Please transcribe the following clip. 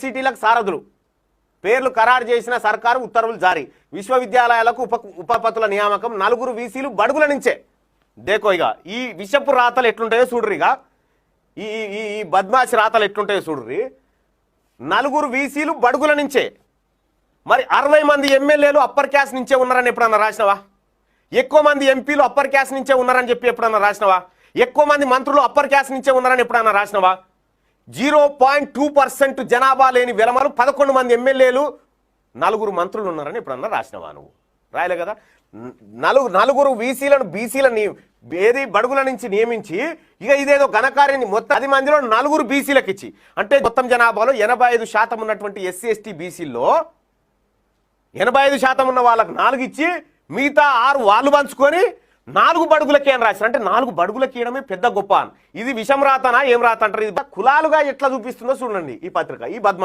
సిటీలకు సారథులు. పేర్లు ఖరారు చేసిన సర్కారు ఉత్తర్వులు జారీ. విశ్వవిద్యాలయాలకు ఉప ఉపపతుల నియామకం నలుగురు వీసీలు బడుగుల నుంచే. దేకో ఈ విషపు రాతలు ఎట్లుంటాయో చూడరిగా ఈ ఈ- ఈ బద్మాషి రాతలు ఎట్లుంటాయో చూడ్రి నలుగురు వీసీలు బడుగుల నుంచే. మరి అరవై మంది ఎమ్మెల్యేలు అప్పర్ క్యాష్ నుంచే ఉన్నారని ఎప్పుడన్నా రాసినవా? ఎక్కువ మంది ఎంపీలు అప్పర్ క్యాష్ నుంచే ఉన్నారని చెప్పి ఎప్పుడన్నా రాసినవా? ఎక్కువ మంది మంత్రులు అప్పర్ క్యాష్ నుంచే ఉన్నారని ఎప్పుడన్నా రాసినవా? జీరో పాయింట్ టూ పర్సెంట్ జనాభా లేని విలమలు పదకొండు మంది ఎమ్మెల్యేలు నలుగురు మంత్రులు ఉన్నారని ఇప్పుడన్నా రాసినవా నువ్వు? రాయలే కదా? నలుగురు నలుగు నలుగురు వీసీలను బీసీలను ఏది బడుగుల నుంచి నియమించి ఇక ఇదేదో ఘనకార్యాన్ని మొత్తం పది మందిలో నలుగురు బీసీలకు ఇచ్చి అంటే మొత్తం జనాభాలో ఎనభై ఐదు శాతం ఉన్నటువంటి ఎస్సీ ఎస్టీ బీసీల్లో ఎనభై ఐదు శాతం ఉన్న వాళ్ళకు నాలుగు ఇచ్చి మిగతా ఆరు వాళ్ళు పంచుకొని నాలుగు బడుగులకి అని రాసిన అంటే నాలుగు బడుగులకి ఇయడమే పెద్ద గొప్ప ఇది విషం రాతనా ఏం రాత అంటారు? ఇది కులాలుగా ఎట్లా చూపిస్తుందో చూడండి ఈ పత్రిక. ఈ బద్మ